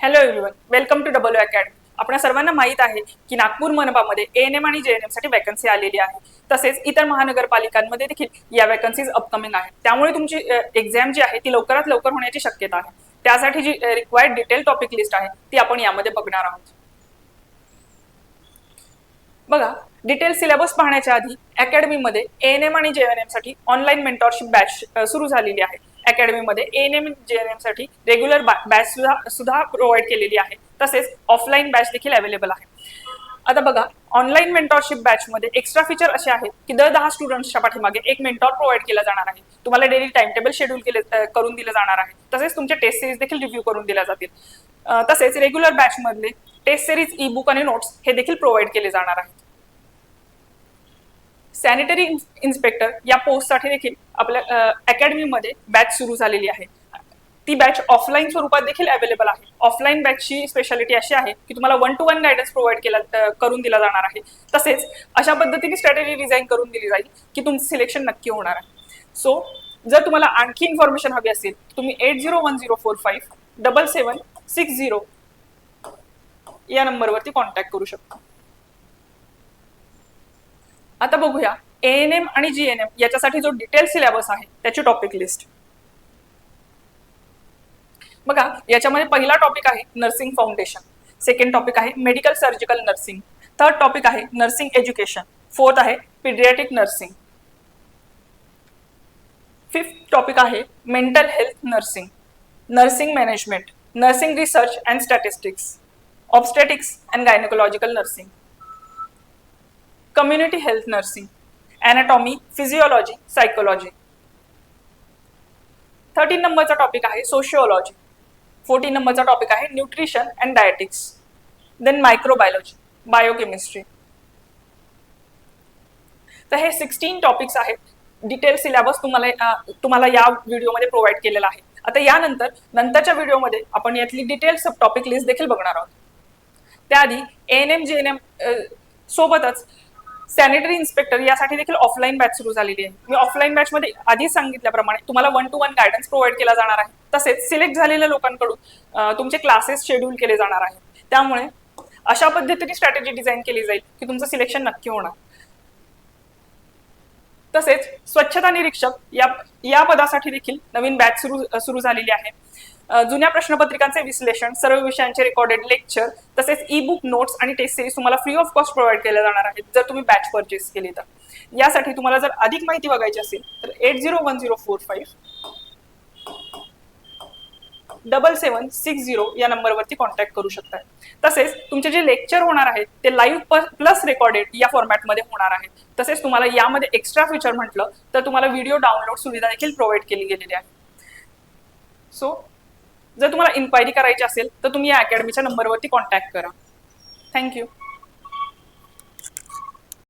Hello everyone welcome to double academy आपल्या सर्वांना माहीत आहे की नागपूर मनपामध्ये एन एम आणि जे एन एमसाठी वॅकन्सी आलेली आहे. तसेच इतर महानगरपालिकांमध्ये देखील या वॅकन्सीज अपकमिंग आहेत. त्यामुळे तुमची एक्झाम जी आहे ती लवकरात लवकर होण्याची शक्यता आहे. त्यासाठी जी रिक्वायर्ड डिटेल टॉपिक लिस्ट आहे ती आपण यामध्ये बघणार आहोत. बघा डिटेल सिलेबस पाहण्याच्या आधी अकॅडमीमध्ये एन एम आणि जे एन एमसाठी ऑनलाईन मेंटॉरशिप बॅच सुरू झालेली आहे. अकॅडमीमध्ये एन एम जे एन एमसाठी रेग्युलर बॅच सुद्धा सुद्धा प्रोव्हाइड केलेली आहे. तसेच ऑफलाईन बॅच देखील अवेलेबल आहे. आता बघा ऑनलाईन मेंटॉरशिप बॅच मध्ये एक्स्ट्रा फीचर असे आहेत की दर दहा स्टुडंट्सच्या पाठीमागे एक मेंटॉर प्रोव्हाइड केला जाणार आहे. तुम्हाला डेली टाइम टेबल शेड्यूल केले करून दिलं जाणार आहे. तसेच तुमचे टेस्ट सिरीज देखील रिव्ह्यू करून दिल्या जातील. तसेच रेग्युलर बॅच मधले टेस्ट सिरीज ई बुक आणि नोट्स हे देखील प्रोव्हाइड केले जाणार आहेत. सॅनिटरी इन्स्पेक्टर या पोस्टसाठी देखील आपल्या अकॅडमीमध्ये बॅच सुरू झालेली आहे. ती बॅच ऑफलाईन स्वरूपात देखील अवेलेबल आहे. ऑफलाईन बॅचची स्पेशालिटी अशी आहे की तुम्हाला one to one guidance provide केला करून दिला जाणार आहे. तसेच अशा पद्धतीने स्ट्रॅटेजी डिझाईन करून दिली जाईल की तुमचं सिलेक्शन नक्की होणार आहे. सो जर तुम्हाला आणखी इन्फॉर्मेशन हवी असेल तुम्ही eight zero one zero four five double seven six zero या नंबरवरती कॉन्टॅक्ट करू शकता. आता बघूया. एन एम आणि जी एन एम याच्यासाठी जो डिटेल सिलेबस आहे त्याची टॉपिक लिस्ट बघा याच्यामध्ये पहिला टॉपिक आहे नर्सिंग फाउंडेशन सेकंड टॉपिक आहे medical surgical nursing third topic आहे नर्सिंग एज्युकेशन फोर्थ आहे पिडियाटिक नर्सिंग फिफ्थ टॉपिक आहे mental health nursing nursing management nursing research and statistics obstetrics and gynaecological nursing community health nursing anatomy physiology psychology thirteen नंबरचा topic आहे sociology fourteen नंबरचा topic आहे nutrition and dietetics then microbiology biochemistry तर हे sixteen topics आहेत. Detail syllabus तुम्हाला तुम्हाला या व्हिडिओमध्ये प्रोव्हाइड केलेला आहे. आता यानंतर नंतरच्या व्हिडिओमध्ये आपण यातली डिटेल सब टॉपिक लिस्ट देखील बघणार आहोत. त्याआधी N M J N M सोबतच सॅनिटरी इन्स्पेक्टर यासाठी देखील ऑफलाईन बॅच सुरू झालेली आहे. मी ऑफलाईन बॅच मध्ये आधीच सांगितल्याप्रमाणे तुम्हाला one to one guidance provide केला जाणार आहे. तसेच सिलेक्ट झालेल्या लोकांकडून तुमचे क्लासेस शेड्यूल केले जाणार आहेत. त्यामुळे अशा पद्धतीने स्ट्रॅटेजी डिझाईन केली जाईल की तुमचं सिलेक्शन नक्की होणार. तसेच स्वच्छता निरीक्षक या या पदासाठी देखील नवीन बॅच सुरू सुरू झालेली आहे. जुन्या प्रश्नपत्रिकांचे विश्लेषण सर्व विषयांचे रेकॉर्डेड लेक्चर तसेच ई बुक नोट्स आणि टेस्ट सिरीज तुम्हाला फ्री ऑफ कॉस्ट प्रोव्हाइड केल्या जाणार आहेत जर तुम्ही बॅच परचेस केली तर. यासाठी तुम्हाला जर अधिक माहिती बघायची असेल तर eight zero one zero four five double seven six zero या नंबरवरती कॉन्टॅक्ट करू शकता. तसेच तुमचे जे लेक्चर होणार आहेत ते लाईव्ह प्लस रेकॉर्डेड या फॉर्मॅटमध्ये होणार आहेत. तसेच तुम्हाला यामध्ये एक्स्ट्रा फीचर म्हटलं तर तुम्हाला व्हिडिओ डाउनलोड सुविधा देखील प्रोव्हाइड केली गेलेली आहे. सो जर तुम्हाला इन्क्वायरी करायची असेल तर तुम्ही या अकॅडमीच्या नंबरवरती कॉन्टॅक्ट करा. थँक्यू